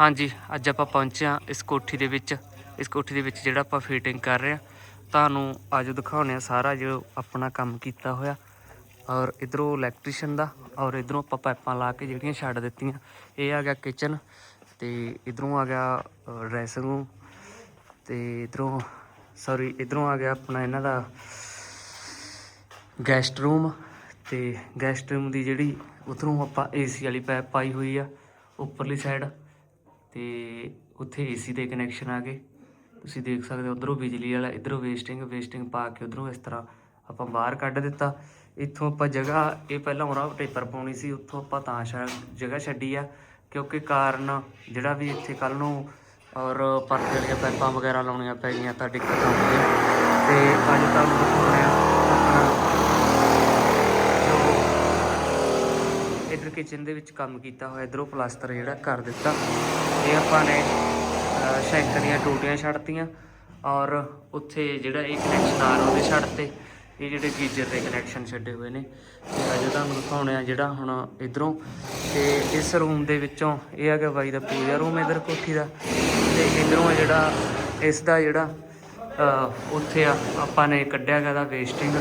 ਹਾਂਜੀ, ਅੱਜ ਆਪਾਂ ਪਹੁੰਚੇ ਹਾਂ ਇਸ ਕੋਠੀ ਦੇ ਵਿੱਚ। ਇਸ ਕੋਠੀ ਦੇ ਵਿੱਚ ਜਿਹੜਾ ਆਪਾਂ ਫਿਟਿੰਗ ਕਰ ਰਹੇ ਹਾਂ, ਤੁਹਾਨੂੰ ਅੱਜ ਦਿਖਾਉਂਦੇ ਆ ਸਾਰਾ ਜੋ ਆਪਣਾ ਕੰਮ ਕੀਤਾ ਹੋਇਆ। ਔਰ ਇਧਰੋਂ ਇਲੈਕਟ੍ਰੀਸ਼ੀਅਨ ਦਾ ਔਰ ਇਧਰੋਂ ਆਪਾਂ ਪਾਈਪਾਂ ਲਾ ਕੇ ਜਿਹੜੀਆਂ ਛੱਡ ਦਿੱਤੀਆਂ। ਇਹ ਆ ਗਿਆ ਕਿਚਨ ਤੇ ਇਧਰੋਂ ਆ ਗਿਆ ਡਰੈਸਿੰਗ ਰੂਮ ਤੇ ਇਧਰੋਂ ਸੌਰੀ ਇਧਰੋਂ ਆ ਗਿਆ ਆਪਣਾ ਇਹਨਾਂ ਦਾ ਗੈਸਟ ਰੂਮ ਤੇ ਗੈਸਟ ਰੂਮ ਦੀ ਜਿਹੜੀ ਉਧਰੋਂ ਆਪਾਂ ਏਸੀ ਵਾਲੀ ਪਾਈਪ ਪਾਈ ਹੋਈ ਆ, ਉੱਪਰਲੀ ਸਾਈਡ ਤੇ ਉੱਥੇ ਏਸੀ ਦੇ ਕਨੈਕਸ਼ਨ ਆ ਗਏ। ਤੁਸੀਂ ਦੇਖ ਸਕਦੇ ਹੋ, ਉਧਰੋਂ ਬਿਜਲੀ ਵਾਲਾ, ਇਧਰੋਂ ਵੇਸਟਿੰਗ ਵੇਸਟਿੰਗ ਪਾ ਕੇ ਉਧਰੋਂ ਇਸ ਤਰ੍ਹਾਂ ਆਪਾਂ ਬਾਹਰ ਕੱਢ ਦਿੱਤਾ। ਇੱਥੋਂ ਆਪਾਂ ਜਗ੍ਹਾ, ਇਹ ਪਹਿਲਾਂ ਉਹਨਾਂ ਟੇਪਰ ਪਾਉਣੀ ਸੀ, ਉੱਥੋਂ ਆਪਾਂ ਤਾਂ ਸ਼ਾ, ਜਗ੍ਹਾ ਛੱਡੀ ਆ, ਕਿਉਂਕਿ ਕਾਰਨ ਜਿਹੜਾ ਵੀ ਇੱਥੇ ਕੱਲ ਨੂੰ ਔਰ ਪਰਦੇ ਵਾਲੀਆਂ ਪਾਈਪਾਂ ਵਗੈਰਾ ਲਾਉਣੀਆਂ ਪੈ ਗਈਆਂ, ਤਾਂ ਦਿੱਕਤ ਆਉਂਦੀ ਹੈ ਤੇ ਅੱਜ ਤਾਂ ਦਿਖਾਉਣੇ ਆ ਆਪਣਾ ਜੋ ਇਧਰ ਕਿਚਨ ਦੇ ਵਿੱਚ ਕੰਮ ਕੀਤਾ ਹੋਇਆ, ਇਧਰੋਂ ਪਲਾਸਟਰ ਜਿਹੜਾ ਕਰ ਦਿੱਤਾ। ਇਹ ਆਪਾਂ ਨੇ ਸ਼ੈਂਕ ਦੀਆਂ ਟੂਟੀਆਂ ਛੱਡਤੀਆਂ ਔਰ ਉੱਥੇ ਜਿਹੜਾ ਇਹ ਕਨੈਕਸ਼ਨ ਆ ਰਿਹਾ ਉਹਦੇ ਛੱਡਤੇ ਇਹ ਜਿਹੜੇ ਗੀਜ਼ਰ ਦੇ ਕਨੈਕਸ਼ਨ ਛੱਡੇ ਹੋਏ ਨੇ। ਤੇ ਅੱਜ ਤੁਹਾਨੂੰ ਦਿਖਾਉਣੇ ਆ ਜਿਹੜਾ ਹੁਣ ਇਧਰੋਂ। ਤੇ ਇਸ ਰੂਮ ਦੇ ਵਿੱਚੋਂ ਇਹ ਹੈਗਾ ਬਾਈ ਦਾ ਪੂਜਾ ਰੂਮ ਇਧਰ ਕੋਠੀ ਦਾ। ਤੇ ਇਧਰੋਂ ਜਿਹੜਾ, ਇਸ ਦਾ ਜਿਹੜਾ ਉੱਥੇ ਆ ਆਪਾਂ ਨੇ ਕੱਢਿਆ ਗਿਆ ਦਾ ਵੇਸਟਿੰਗ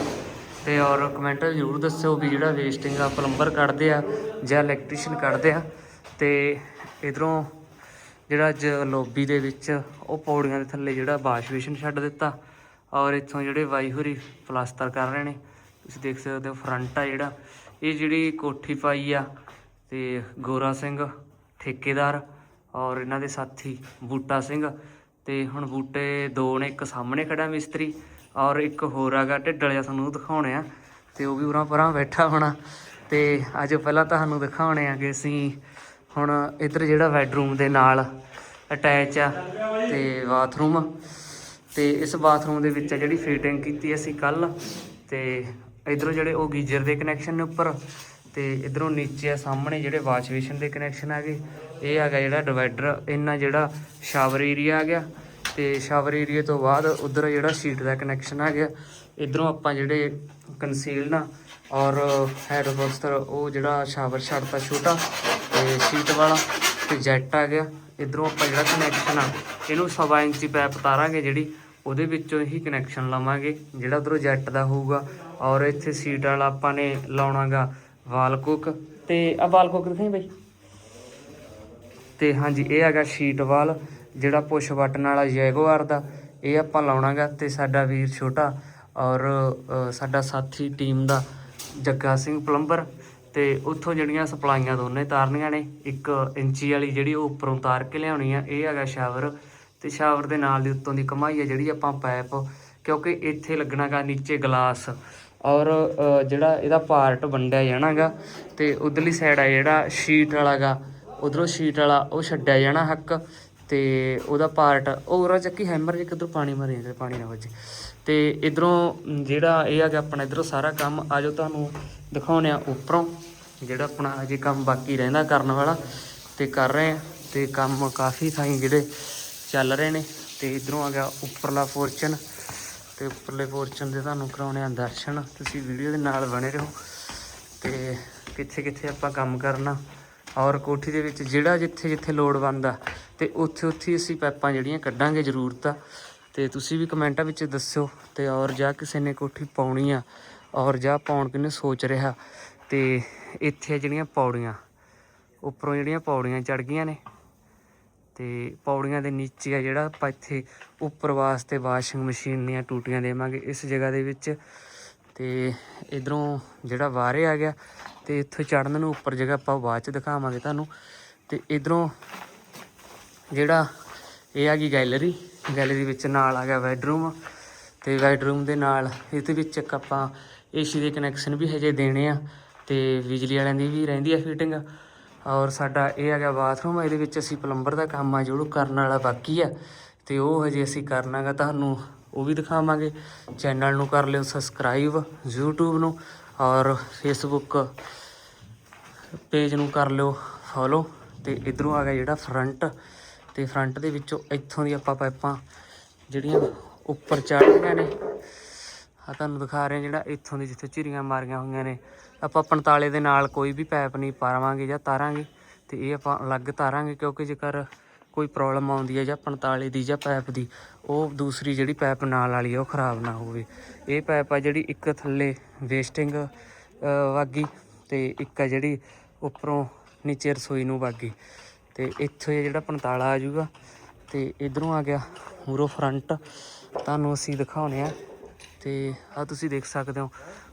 ਤੇ ਔਰ ਕਮੈਂਟ ਜ਼ਰੂਰ ਦੱਸਿਓ ਵੀ ਜਿਹੜਾ ਵੇਸਟਿੰਗ ਆ ਪਲੰਬਰ ਕੱਢਦੇ ਆ ਜਾਂ ਇਲੈਕਟ੍ਰੀਸ਼ੀਅਨ ਕੱਢਦੇ ਆ। ਤੇ ਇਧਰੋਂ ਜਿਹੜਾ ਅੱਜ ਲੋਬੀ ਦੇ ਵਿੱਚ ਉਹ ਪੌੜੀਆਂ ਦੇ ਥੱਲੇ ਜਿਹੜਾ ਵਾਸ਼ ਬੇਸਿਨ ਛੱਡ ਦਿੱਤਾ ਔਰ ਇੱਥੋਂ ਜਿਹੜੇ ਵਾਈ ਹੋਰੀ ਪਲਾਸਟਰ ਕਰ ਰਹੇ ਨੇ, ਤੁਸੀਂ ਦੇਖ ਸਕਦੇ ਹੋ ਫਰੰਟ ਆ ਜਿਹੜਾ। ਇਹ ਜਿਹੜੀ ਕੋਠੀ ਪਾਈ ਆ ਤੇ ਗੋਰਾ ਸਿੰਘ ਠੇਕੇਦਾਰ ਔਰ ਇਹਨਾਂ ਦੇ ਸਾਥੀ ਬੂਟਾ ਸਿੰਘ ਤੇ ਹੁਣ ਬੂਟੇ ਦੋ ਨੇ, ਇੱਕ ਸਾਹਮਣੇ ਖੜਾ ਮਿਸਤਰੀ ਔਰ ਇੱਕ ਹੋਰ ਹੈਗਾ ਢਿੱਡਲਿਆ ਤੁਹਾਨੂੰ ਉਹ ਦਿਖਾਉਣੇ ਆ, ਤੇ ਉਹ ਵੀ ਉਰਾਂ ਪਰਾਂ ਬੈਠਾ ਹੋਣਾ। ਤੇ ਅੱਜ ਪਹਿਲਾਂ ਤੁਹਾਨੂੰ ਦਿਖਾਉਣੇ ਆ ਕਿ ਅਸੀਂ ਹੁਣ ਇੱਧਰ ਜਿਹੜਾ ਬੈਡਰੂਮ ਦੇ ਨਾਲ ਅਟੈਚ ਆ ਤੇ ਬਾਥਰੂਮ। ਤੇ ਇਸ ਬਾਥਰੂਮ ਦੇ ਵਿੱਚ ਆ ਜਿਹੜੀ ਫਿਟਿੰਗ ਕੀਤੀ ਅਸੀਂ ਕੱਲ ਤੇ ਇਧਰੋਂ ਜਿਹੜੇ ਉਹ ਗੀਜ਼ਰ ਦੇ ਕਨੈਕਸ਼ਨ ਨੇ ਉੱਪਰ, ਤੇ ਇਧਰੋਂ ਨੀਚੇ ਆ ਸਾਹਮਣੇ ਜਿਹੜੇ ਵਾਸ਼ ਬੇਸਿਨ ਦੇ ਕਨੈਕਸ਼ਨ ਆ ਗਏ ਇਹ ਹੈਗਾ ਜਿਹੜਾ ਡਿਵਾਈਡਰ, ਇੰਨਾ ਜਿਹੜਾ ਸ਼ਾਵਰ ਏਰੀਆ ਆ ਗਿਆ। ਤੇ ਸ਼ਾਵਰ ਏਰੀਆ ਤੋਂ ਬਾਅਦ ਉਧਰ ਜਿਹੜਾ ਸ਼ੀਟ ਦਾ ਕਨੈਕਸ਼ਨ ਆ ਗਿਆ ਇਧਰੋਂ ਆਪਾਂ ਜਿਹੜੇ ਕੰਸੀਲ ਨਾ ਔਰ ਹੈਡ ਬਸਟਰ ਉਹ ਜਿਹੜਾ ਸ਼ਾਵਰ ਛੱਡਤਾ ਛੋਟਾ ਤੇ ਸ਼ੀਟ ਵਾਲਾ ਤੇ ਜੈਟ ਆ ਗਿਆ। ਇਧਰੋਂ ਆਪਾਂ ਜਿਹੜਾ ਕਨੈਕਸ਼ਨ ਆ, ਇਹਨੂੰ ਸਵਾ ਇੰਚੀ ਪੈਪ ਤਾਰਾਂਗੇ ਜਿਹੜੀ, ਉਹਦੇ ਵਿੱਚੋਂ ਹੀ ਕਨੈਕਸ਼ਨ ਲਵਾਂਗੇ, ਜਿਹੜਾ ਉਧਰੋਂ ਜੈਟ ਦਾ ਹੋਊਗਾ। ਔਰ ਇੱਥੇ ਸੀਟ ਵਾਲਾ ਆਪਾਂ ਨੇ ਲਾਉਣਾਗਾ ਵਾਲ ਕੁੱਕ ਤੇ ਆ ਵਾਲ ਕੁੱਕ ਦਿਖਾਈ ਬਈ? ਤੇ ਹਾਂਜੀ, ਇਹ ਹੈਗਾ ਸ਼ੀਟ ਵਾਲ ਜਿਹੜਾ ਪੁਸ਼ ਬਟਨ ਵਾਲਾ ਜੈਗੁਆਰ ਦਾ, ਇਹ ਆਪਾਂ ਲਾਉਣਾਗਾ ਤੇ ਸਾਡਾ ਵੀਰ ਛੋਟਾ ਔਰ ਸਾਡਾ ਸਾਥੀ ਟੀਮ ਦਾ ਜੱਗਾ ਸਿੰਘ ਪਲੰਬਰ ਤੇ ਉੱਥੋਂ ਜਿਹੜੀਆਂ ਸਪਲਾਈਆਂ ਦੋਨੇ ਤਾਰਨੀਆਂ ਨੇ, ਇੱਕ ਇੰਚੀ ਵਾਲੀ ਜਿਹੜੀ ਉਹ ਉੱਪਰੋਂ ਤਾਰ ਕੇ ਲਿਆਉਣੀ ਆ, ਇਹ ਹੈਗਾ ਸ਼ਾਵਰ ਤੇ ਸ਼ਾਵਰ ਦੇ ਨਾਲ ਦੀ ਉੱਤੋਂ ਦੀ ਕਮਾਈ ਆ ਜਿਹੜੀ ਆਪਾਂ ਪਾਈਪ ਕਿਉਂਕਿ ਇੱਥੇ ਲੱਗਣਾਗਾ ਨੀਚੇ ਗਲਾਸ ਔਰ ਜਿਹੜਾ ਇਹਦਾ ਪਾਰਟ ਵੰਡਿਆ ਜਾਣਾਗਾ ਤੇ ਉਧਰਲੀ ਸਾਈਡ ਆ ਜਿਹੜਾ ਸ਼ੀਟ ਵਾਲਾਗਾ, ਉਧਰੋਂ ਸ਼ੀਟ ਵਾਲਾ ਉਹ ਛੱਡਿਆ ਜਾਣਾ ਹੱਕ ਤੇ ਉਹਦਾ ਪਾਰਟ ਉਹ ਉਰਾ ਚੱਕੀ ਹੈਮਰ ਜੇ ਕਿਧਰੋਂ ਪਾਣੀ ਮਾਰੀ ਜਾਂਦੇ, ਪਾਣੀ ਨਾ ਵੱਜੇ ਤੇ ਇਧਰੋਂ ਜਿਹੜਾ ਇਹ ਆ ਗਿਆ ਆਪਣਾ ਇਧਰੋਂ ਸਾਰਾ ਕੰਮ ਆਜੋ ਤੁਹਾਨੂੰ ਦਿਖਾਉਣੇ ਆ ਉੱਪਰੋਂ, ਜਿਹੜਾ ਆਪਣਾ ਅਜੇ ਕੰਮ ਬਾਕੀ ਰਹਿੰਦਾ ਕਰਨ ਵਾਲਾ। ਤੇ ਕਰ ਰਹੇ ਆ, ਤੇ ਕੰਮ ਕਾਫੀ ਥਾਈਂ ਜਿਹੜੇ ਚੱਲ ਰਹੇ ਨੇ। ਤੇ ਇਧਰੋਂ ਆ ਗਿਆ ਉੱਪਰਲਾ ਫੋਰਚਨ ਤੇ ਉੱਪਰਲੇ ਪੋਰਸ਼ਨ ਦੇ ਤੁਹਾਨੂੰ ਕਰਾਉਣੇ ਆ ਦਰਸ਼ਨ। ਤੁਸੀਂ ਵੀਡੀਓ ਦੇ ਨਾਲ ਬਣੇ ਰਹੋ। ਤੇ ਕਿੱਥੇ ਕਿੱਥੇ ਆਪਾਂ ਕੰਮ ਕਰਨਾ, ਔਰ ਕੋਠੀ ਦੇ ਵਿੱਚ ਜਿਹੜਾ ਜਿੱਥੇ ਜਿੱਥੇ ਲੋੜ ਬੰਦਾ ਤੇ ਉੱਥੇ ਉੱਥੇ ਅਸੀਂ ਪਾਈਪਾਂ ਜਿਹੜੀਆਂ ਕੱਢਾਂਗੇ ਜ਼ਰੂਰਤ ਆ ਤੇ ਤੁਸੀਂ ਵੀ ਕਮੈਂਟਾਂ ਵਿੱਚ ਦੱਸਿਓ ਤੇ ਔਰ ਜਾਂ ਕਿਸੇ ਨੇ ਕੋਠੀ ਪਾਉਣੀ ਆ, ਔਰ ਜਾਂ ਪਾਉਣ ਕਿਨੇ ਸੋਚ ਰਿਹਾ। ਤੇ ਇੱਥੇ ਆ ਜਿਹੜੀਆਂ ਪੌੜੀਆਂ, ਉੱਪਰੋਂ ਜਿਹੜੀਆਂ ਪੌੜੀਆਂ ਚੜ ਗਈਆਂ ਨੇ। ਤੇ ਪੌੜੀਆਂ ਦੇ ਨੀਚੇ ਆ ਜਿਹੜਾ ਆਪਾਂ ਇੱਥੇ ਉੱਪਰ ਵਾਸਤੇ ਵਾਸ਼ਿੰਗ ਮਸ਼ੀਨ ਦੀਆਂ ਟੂਟੀਆਂ ਦੇਵਾਂਗੇ ਇਸ ਜਗ੍ਹਾ ਦੇ ਵਿੱਚ। ਤੇ ਇਧਰੋਂ ਜਿਹੜਾ ਵਾਰੇ ਆ ਗਿਆ, ਤੇ ਇੱਥੋਂ ਚੜਨ ਨੂੰ ਉੱਪਰ ਜਗ੍ਹਾ ਆਪਾਂ ਬਾਅਦ ਚ ਦਿਖਾਵਾਂਗੇ ਤੁਹਾਨੂੰ। ਤੇ ਇਧਰੋਂ ਜਿਹੜਾ ਇਹ ਆ ਗਈ ਗੈਲਰੀ। ਗੈਲਰੀ ਵਿੱਚ ਨਾਲ ਆ ਗਿਆ ਬੈਡਰੂਮ ਤੇ ਬੈਡਰੂਮ ਦੇ ਨਾਲ ਇਹਦੇ ਵਿੱਚ ਇੱਕ ਆਪਾਂ ਏਸੀ ਦੇ ਕਨੈਕਸ਼ਨ ਵੀ ਹਜੇ ਦੇਣੇ ਆ ਤੇ ਬਿਜਲੀ ਵਾਲਿਆਂ ਦੀ ਵੀ ਰਹਿੰਦੀ ਆ ਫਿਟਿੰਗ ਔਰ ਸਾਡਾ ਇਹ ਹੈਗਾ ਬਾਥਰੂਮ ਇਹਦੇ ਵਿੱਚ ਅਸੀਂ ਪਲੰਬਰ ਦਾ ਕੰਮ ਆ ਜਿਹੜਾ ਕਰਨ ਵਾਲਾ ਬਾਕੀ ਆ। ਤੇ ਉਹ ਹਜੇ ਅਸੀਂ ਕਰਨਾਗਾ ਤੁਹਾਨੂੰ ਉਹ ਵੀ ਦਿਖਾਵਾਂਗੇ। ਚੈਨਲ ਨੂੰ ਕਰ ਲਿਓ ਸਬਸਕ੍ਰਾਈਬ YouTube ਨੂੰ ਔਰ Facebook ਪੇਜ ਨੂੰ ਕਰ ਲਿਓ ਫੋਲੋ ਤੇ ਇਧਰੋਂ ਆ ਗਿਆ ਜਿਹੜਾ ਫਰੰਟ ਤੇ ਫਰੰਟ ਦੇ ਵਿੱਚੋਂ ਇੱਥੋਂ ਦੀ ਆਪਾਂ ਪਾਈਪਾਂ ਜਿਹੜੀਆਂ ਉੱਪਰ ਚੜ੍ਹਦੀਆਂ ਨੇ। ਆ ਤੁਹਾਨੂੰ ਦਿਖਾ ਰਹੇ ਜਿਹੜਾ ਇੱਥੋਂ ਦੀ ਜਿੱਥੇ ਝਿਰੀਆਂ ਮਾਰੀਆਂ ਹੋਈਆਂ ਨੇ। ਆਪਾਂ 45 ਦੇ ਨਾਲ ਕੋਈ ਵੀ ਪਾਈਪ ਨਹੀਂ ਪਾਵਾਂਗੇ ਜਾਂ ਤਾਰਾਂਗੇ ਤੇ ਇਹ ਆਪਾਂ ਅਲੱਗ ਤਾਰਾਂਗੇ ਕਿਉਂਕਿ ਜੇਕਰ ਕੋਈ ਪ੍ਰੋਬਲਮ ਆਉਂਦੀ ਹੈ ਜਾਂ 45 ਦੀ ਜਾਂ ਪਾਈਪ ਦੀ, ਉਹ ਦੂਸਰੀ ਜਿਹੜੀ ਪਾਈਪ ਨਾਲ ਵਾਲੀ ਆ, ਉਹ ਖਰਾਬ ਨਾ ਹੋਵੇ। ਇਹ ਪਾਈਪ ਆ ਜਿਹੜੀ ਇੱਕ ਥੱਲੇ ਵੇਸਟਿੰਗ ਵਾਗੀ ਤੇ ਇੱਕ ਆ ਜਿਹੜੀ ਉੱਪਰੋਂ ਨੀਚੇ ਰਸੋਈ ਨੂੰ ਵਾਗੀ। ਤੇ ਇੱਥੇ ਜਿਹੜਾ 45 ਆ ਜਾਊਗਾ ਤੇ ਇਧਰੋਂ ਆ ਗਿਆ ਮੂਰੋ ਫਰੰਟ। ਤੁਹਾਨੂੰ ਅਸੀਂ ਦਿਖਾਉਨੇ ਆ। ਤੇ ਆ ਤੁਸੀਂ ਦੇਖ ਸਕਦੇ ਹੋ,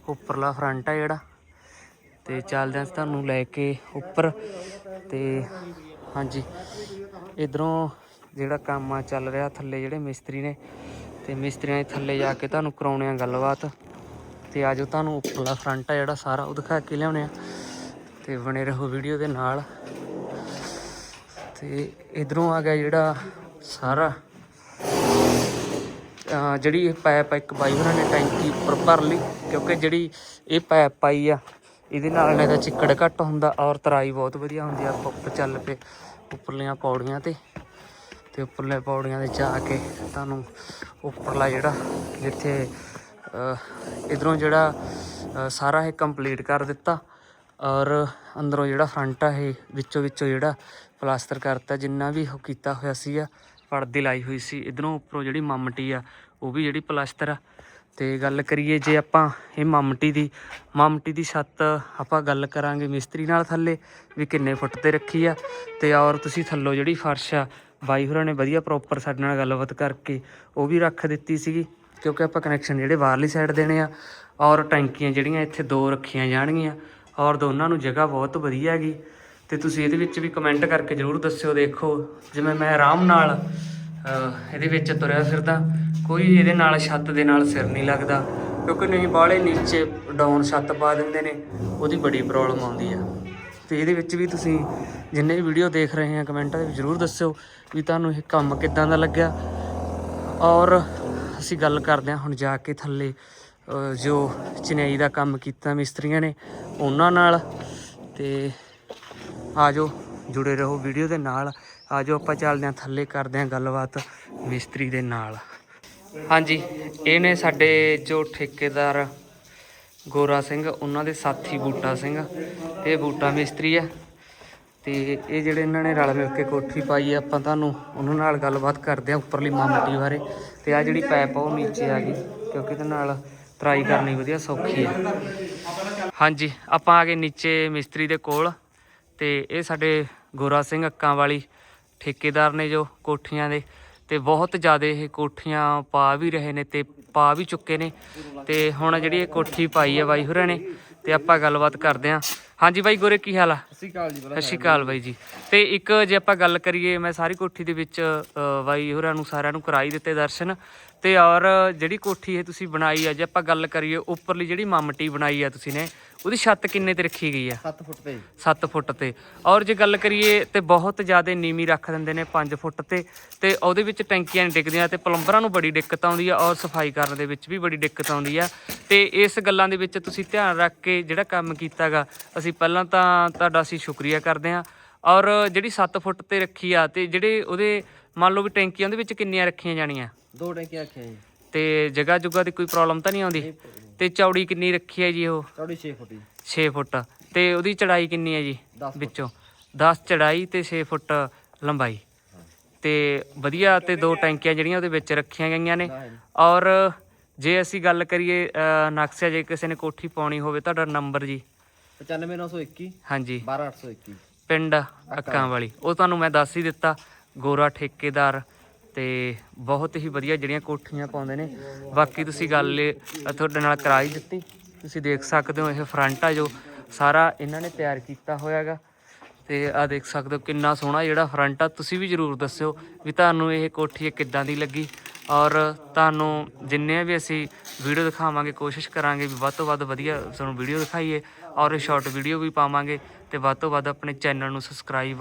ਉੱਪਰਲਾ ਫਰੰਟ ਆ ਜਿਹੜਾ। ਤੇ ਚੱਲਦੇ ਹਾਂ ਅਸੀਂ ਤੁਹਾਨੂੰ ਲੈ ਕੇ ਉੱਪਰ। ਤੇ ਹਾਂਜੀ, ਇਧਰੋਂ ਜਿਹੜਾ ਕੰਮ ਆ ਚੱਲ ਰਿਹਾ ਥੱਲੇ ਜਿਹੜੇ ਮਿਸਤਰੀ ਨੇ, ਤੇ ਮਿਸਤਰੀਆਂ ਦੇ ਥੱਲੇ ਜਾ ਕੇ ਤੁਹਾਨੂੰ ਕਰਾਉਣੇ ਆ ਗੱਲਬਾਤ। ਤੇ ਆਜੋ ਤੁਹਾਨੂੰ ਉੱਪਰਲਾ ਫਰੰਟ ਆ ਜਿਹੜਾ ਸਾਰਾ, ਉਹ ਦਿਖਾ ਕੇ ਲਿਆਉਣੇ ਆ। ਤੇ ਬਣੇ ਰਹੋ ਵੀਡੀਓ ਦੇ ਨਾਲ। ਤੇ ਇਧਰੋਂ ਆ ਗਿਆ ਜਿਹੜਾ ਸਾਰਾ। ਜਿਹੜੀ ਇਹ ਪਾਈਪ ਇੱਕ ਬਾਈ ਹੋਰਾਂ ਨੇ ਟੈਂਕੀ ਉੱਪਰ ਭਰ ਲਈ, ਕਿਉਂਕਿ ਜਿਹੜੀ ਇਹ ਪਾਈਪ ਪਾਈ ਆ, ਇਹਦੇ ਨਾਲ ਇਹਦਾ ਚਿੱਕੜ ਘੱਟ ਹੁੰਦਾ, ਔਰ ਤਰਾਈ ਬਹੁਤ ਵਧੀਆ ਹੁੰਦੀ ਆ ਆਪਾਂ ਉੱਪਰ ਚੱਲ ਪਏ ਉੱਪਰਲੀਆਂ ਪੌੜੀਆਂ ਤੇ। ਤੇ ਉੱਪਰਲੇ ਪੌੜੀਆਂ ਤੇ ਜਾ ਕੇ ਤੁਹਾਨੂੰ ਉੱਪਰਲਾ ਜਿਹੜਾ, ਜਿੱਥੇ ਇਧਰੋਂ ਜਿਹੜਾ ਸਾਰਾ ਇਹ ਕੰਪਲੀਟ ਕਰ ਦਿੱਤਾ। ਔਰ ਅੰਦਰੋਂ ਜਿਹੜਾ ਫਰੰਟ ਆ ਇਹ, ਵਿੱਚੋਂ ਵਿੱਚੋਂ ਜਿਹੜਾ ਪਲਾਸਟਰ ਕਰਤਾ, ਜਿੰਨਾ ਵੀ ਉਹ ਕੀਤਾ ਹੋਇਆ ਸੀਗਾ ਪਰਦੀ ਲਾਈ ਹੋਈ ਸੀ, ਇਧਰੋਂ ਉੱਪਰੋਂ ਜਿਹੜੀ ਮਮਟੀ ਆ, ਉਹ ਵੀ ਜਿਹੜੀ ਪਲਾਸਟਰ ਆ। ਤੇ ਗੱਲ ਕਰੀਏ ਜੇ ਆਪਾਂ ਇਹ ਮਮਟੀ ਦੀ ਮਮਟੀ ਦੀ ਛੱਤ ਆਪਾਂ ਗੱਲ ਕਰਾਂਗੇ ਮਿਸਤਰੀ ਨਾਲ ਥੱਲੇ, ਵੀ ਕਿੰਨੇ ਫੁੱਟ ਤੇ ਰੱਖੀ ਆ। ਤੇ ਔਰ ਤੁਸੀਂ ਥੱਲੋਂ ਜਿਹੜੀ ਫਰਸ਼ ਆ, ਬਾਈ ਹੋਰਾਂ ਨੇ ਵਧੀਆ ਪ੍ਰੋਪਰ ਸਾਡੇ ਨਾਲ ਗੱਲਬਾਤ ਕਰਕੇ ਉਹ ਵੀ ਰੱਖ ਦਿੱਤੀ ਸੀਗੀ, ਕਿਉਂਕਿ ਆਪਾਂ ਕਨੈਕਸ਼ਨ ਜਿਹੜੇ ਬਾਹਰਲੀ ਸਾਈਡ ਦੇਣੇ ਆ, ਔਰ ਟੈਂਕੀਆਂ ਜਿਹੜੀਆਂ ਇੱਥੇ ਦੋ ਰੱਖੀਆਂ ਜਾਣਗੀਆਂ। ਔਰ ਦੋਨਾਂ ਨੂੰ ਜਗ੍ਹਾ ਬਹੁਤ ਵਧੀਆ ਹੈਗੀ। ਤੇ ਤੁਸੀਂ ਇਹਦੇ ਵਿੱਚ ਵੀ ਕਮੈਂਟ ਕਰਕੇ ਜਰੂਰ ਦੱਸਿਓ, ਦੇਖੋ। ਜਿਵੇਂ ਮੈਂ ਆਰਾਮ ਨਾਲ ਇਹਦੇ ਵਿੱਚ ਤੁਰਿਆ ਫਿਰਦਾ, ਕੋਈ ਇਹਦੇ ਨਾਲ ਛੱਤ ਦੇ ਨਾਲ ਸਿਰ ਨਹੀਂ ਲੱਗਦਾ। ਕਿਉਂਕਿ ਨਹੀਂ, ਬਾਹਲੇ ਨੀਚੇ ਡਾਊਨ ਛੱਤ ਪਾ ਦਿੰਦੇ ਨੇ, ਉਹਦੀ ਬੜੀ ਪ੍ਰੋਬਲਮ ਆਉਂਦੀ ਆ। ਤੇ ਇਹਦੇ ਵਿੱਚ ਵੀ ਤੁਸੀਂ ਜਿੰਨੇ ਵੀ ਵੀਡੀਓ ਦੇਖ ਰਹੇ ਆ ਕਮੈਂਟਾਂ ਦੇ ਵਿੱਚ ਜਰੂਰ ਦੱਸਿਓ ਵੀ ਤੁਹਾਨੂੰ ਇਹ ਕੰਮ ਕਿੱਦਾਂ ਦਾ ਲੱਗਿਆ। ਔਰ ਅਸੀਂ ਗੱਲ ਕਰਦੇ ਹਾਂ ਹੁਣ ਜਾ ਕੇ ਥੱਲੇ। ਜੋ ਚਿਨਾਈ ਦਾ ਕੰਮ ਕੀਤਾ ਮਿਸਤਰੀਆਂ ਨੇ ਉਹਨਾਂ ਨਾਲ ਤੇ ਆਜੋ ਜੁੜੇ ਰਹੋ ਵੀਡੀਓ ਦੇ ਨਾਲ। ਆਜੋ ਆਪਾਂ ਚੱਲਦੇ ਹਾਂ ਥੱਲੇ, ਕਰਦੇ ਹਾਂ ਗੱਲਬਾਤ ਮਿਸਤਰੀ ਦੇ ਨਾਲ। ਹਾਂਜੀ, ਇਹ ਨੇ ਸਾਡੇ ਜੋ ਠੇਕੇਦਾਰ ਗੋਰਾ ਸਿੰਘ, ਉਹਨਾਂ ਦੇ ਸਾਥੀ ਬੂਟਾ ਸਿੰਘ। ਇਹ ਬੂਟਾ ਮਿਸਤਰੀ ਆ। ਤੇ ਇਹ ਜਿਹੜੇ ਇਹਨਾਂ ਨੇ ਰਲ ਮਿਲ ਕੇ ਕੋਠੀ ਪਾਈ ਹੈ ਆਪਾਂ ਤੁਹਾਨੂੰ ਉਹਨਾਂ ਨਾਲ ਗੱਲਬਾਤ ਕਰਦੇ ਆ ਉੱਪਰਲੀ ਮਾਮਟੀ ਬਾਰੇ। ਤੇ ਆ ਜਿਹੜੀ ਪਾਈਪ ਆ, ਉਹ ਨੀਚੇ ਆ ਗਈ, ਕਿਉਂਕਿ ਇਹਦੇ ਨਾਲ ਟਰਾਈ ਕਰਨੀ ਵਧੀਆ, ਸੌਖੀ ਹੈ ਹਾਂਜੀ, ਆਪਾਂ ਆ ਗਏ ਨੀਚੇ ਮਿਸਤਰੀ ਦੇ ਕੋਲ ਤੇ ਇਹ ਸਾਡੇ ਗੋਰਾ ਸਿੰਘ ਅੱਕਾਂ ਵਾਲੀ ਠੇਕੇਦਾਰ ਨੇ ਜੋ ਕੋਠੀਆਂ ਦੇ ਤੇ ਬਹੁਤ ਜ਼ਿਆਦਾ ਇਹ ਕੋਠੀਆਂ ਪਾ ਵੀ ਰਹੇ ਨੇ ਤੇ ਪਾ ਵੀ ਚੁੱਕੇ ਨੇ ਤੇ ਹੁਣ ਜਿਹੜੀ ਇਹ ਕੋਠੀ ਪਾਈ ਹੈ ਬਾਈ ਹੋਰਾਂ ਨੇ ਤੇ ਆਪਾਂ ਗੱਲਬਾਤ ਕਰਦੇ ਹਾਂ ਹਾਂਜੀ ਬਾਈ ਗੋਰੇ ਕੀ ਹਾਲ ਆ? ਸਤਿ ਸ਼੍ਰੀ ਅਕਾਲ ਜੀ ਸਤਿ ਸ਼੍ਰੀ ਅਕਾਲ ਬਾਈ ਜੀ। ਤੇ ਇੱਕ ਜੇ ਆਪਾਂ ਗੱਲ ਕਰੀਏ ਮੈਂ ਸਾਰੀ ਕੋਠੀ ਦੇ ਵਿੱਚ ਅ, ਬਾਈ ਹੋਰਾਂ ਨੂੰ ਸਾਰਿਆਂ ਨੂੰ ਕਰਾਈ ਦਿੱਤੇ ਦਰਸ਼ਨ। ਤੇ ਔਰ ਜਿਹੜੀ ਕੋਠੀ ਇਹ ਤੁਸੀਂ ਬਣਾਈ ਆ ਜੇ ਆਪਾਂ ਗੱਲ ਕਰੀਏ ਉੱਪਰਲੀ ਜਿਹੜੀ ਮਮਟੀ ਬਣਾਈ ਆ ਤੁਸੀਂ ਨੇ ਉਹਦੀ ਛੱਤ ਕਿੰਨੇ ਤੇ ਰੱਖੀ ਗਈ ਆ? 7 ਫੁੱਟ ਤੇ। 7 ਫੁੱਟ ਤੇ। ਔਰ ਜੇ ਗੱਲ ਕਰੀਏ ਤੇ ਬਹੁਤ ਜ਼ਿਆਦਾ ਨੀਵੀਂ ਰੱਖ ਦਿੰਦੇ ਨੇ 5 ਫੁੱਟ ਤੇ। ਤੇ ਉਹਦੇ ਵਿੱਚ ਟੈਂਕੀਆਂ ਨਹੀਂ ਡਿੱਗਦੀਆਂ ਤੇ ਪਲੰਬਰਾਂ ਨੂੰ ਬੜੀ ਦਿੱਕਤ ਆਉਂਦੀ ਆ ਔਰ ਸਫ਼ਾਈ ਕਰਨ ਦੇ ਵਿੱਚ ਵੀ ਬੜੀ ਦਿੱਕਤ ਆਉਂਦੀ ਆ। ਤੇ ਇਸ ਗੱਲਾਂ ਦੇ ਵਿੱਚ ਤੁਸੀਂ ਧਿਆਨ ਰੱਖ ਕੇ ਜਿਹੜਾ ਕੰਮ ਕੀਤਾਗਾ ਅਸੀਂ ਪਹਿਲਾਂ ਤਾਂ ਤੁਹਾਡਾ ਅਸੀਂ ਸ਼ੁਕਰੀਆ ਕਰਦੇ ਹਾਂ। ਔਰ ਜਿਹੜੀ 7 ਫੁੱਟ ਤੇ ਰੱਖੀ ਆ ਤੇ ਜਿਹੜੇ ਉਹਦੇ ਮੰਨ ਲਓ ਵੀ ਟੈਂਕੀਆਂ ਦੇ ਵਿੱਚ ਕਿੰਨੀਆਂ ਰੱਖੀਆਂ ਜਾਣੀਆਂ? ਦੋ ਟੈਂਕੀਆਂ ਰੱਖੀਆਂ ਜੀ। ਤੇ ਜਗ੍ਹਾ ਜੁਗਾ ਦੀ ਕੋਈ ਪ੍ਰੋਬਲਮ ਤਾਂ ਨਹੀਂ ਆਉਂਦੀ? ਤੇ ਚੌੜੀ ਕਿੰਨੀ ਰੱਖੀ ਹੈ ਜੀ ਉਹ? ਚੌੜੀ 6 ਫੁੱਟ ਜੀ। 6 ਫੁੱਟ। ਤੇ ਉਹਦੀ ਚੜਾਈ ਕਿੰਨੀ ਹੈ ਜੀ 10 ਫੁੱਟ। ਵਿੱਚੋਂ? 10 ਚੜਾਈ ਤੇ 6 ਫੁੱਟ ਲੰਬਾਈ। ਤੇ ਵਧੀਆ ਤੇ ਦੋ ਟੈਂਕੀਆਂ ਜਿਹੜੀਆਂ ਉਹਦੇ ਵਿੱਚ ਰੱਖੀਆਂ ਗਈਆਂ ਨੇ। ਔਰ ਜੇ ਅਸੀਂ ਗੱਲ ਕਰੀਏ ਨਕਸ਼ਾ ਜੇ ਕਿਸੇ ਨੇ ਕੋਠੀ ਪਾਉਣੀ ਹੋਵੇ ਤੁਹਾਡਾ ਨੰਬਰ ਜੀ। 95921 ਹਾਂਜੀ। 12821 ਪਿੰਡ ਅੱਕਾਂ। ਵਾਲੀ ਉਹ ਤੁਹਾਨੂੰ ਮੈਂ ਦੱਸ ਹੀ ਦਿੱਤਾ ਗੋਰਾ ਠੇਕੇਦਾਰ ਤੇ ਬਹੁਤ ਹੀ ਵਧੀਆ ਜਿਹੜੀਆਂ ਕੋਠੀਆਂ ਪਾਉਂਦੇ ਨੇ। ਬਾਕੀ ਤੁਸੀਂ ਗੱਲ ਤੁਹਾਡੇ ਨਾਲ ਕਰਾ ਹੀ ਦਿੱਤੀ। ਤੁਸੀਂ ਦੇਖ ਸਕਦੇ ਹੋ ਇਹ ਫਰੰਟ ਆ ਜੋ ਸਾਰਾ ਇਹਨਾਂ ਨੇ ਤਿਆਰ ਕੀਤਾ ਹੋਇਆਗਾ। ਤੇ ਆ ਦੇਖ ਸਕਦੇ ਹੋ ਕਿੰਨਾ ਸੋਹਣਾ ਜਿਹੜਾ ਫਰੰਟ ਆ। ਤੁਸੀਂ ਵੀ ਜਰੂਰ ਦੱਸਿਓ ਵੀ ਤੁਹਾਨੂੰ ਇਹ ਕੋਠੀ ਕਿੱਦਾਂ ਦੀ ਲੱਗੀ। ਔਰ ਤੁਹਾਨੂੰ ਜਿੰਨੇ ਵੀ ਅਸੀਂ ਵੀਡੀਓ ਦਿਖਾਵਾਂਗੇ, ਕੋਸ਼ਿਸ਼ ਕਰਾਂਗੇ ਵੀ ਵੱਧ ਤੋਂ ਵੱਧ ਵਧੀਆ ਤੁਹਾਨੂੰ ਵੀਡੀਓ ਦਿਖਾਈਏ ਔਰ ਸ਼ਾਰਟ ਵੀਡੀਓ ਵੀ ਪਾਵਾਂਗੇ ਤੇ ਵੱਧ ਤੋਂ ਵੱਧ ਆਪਣੇ ਚੈਨਲ ਨੂੰ ਸਬਸਕ੍ਰਾਈਬ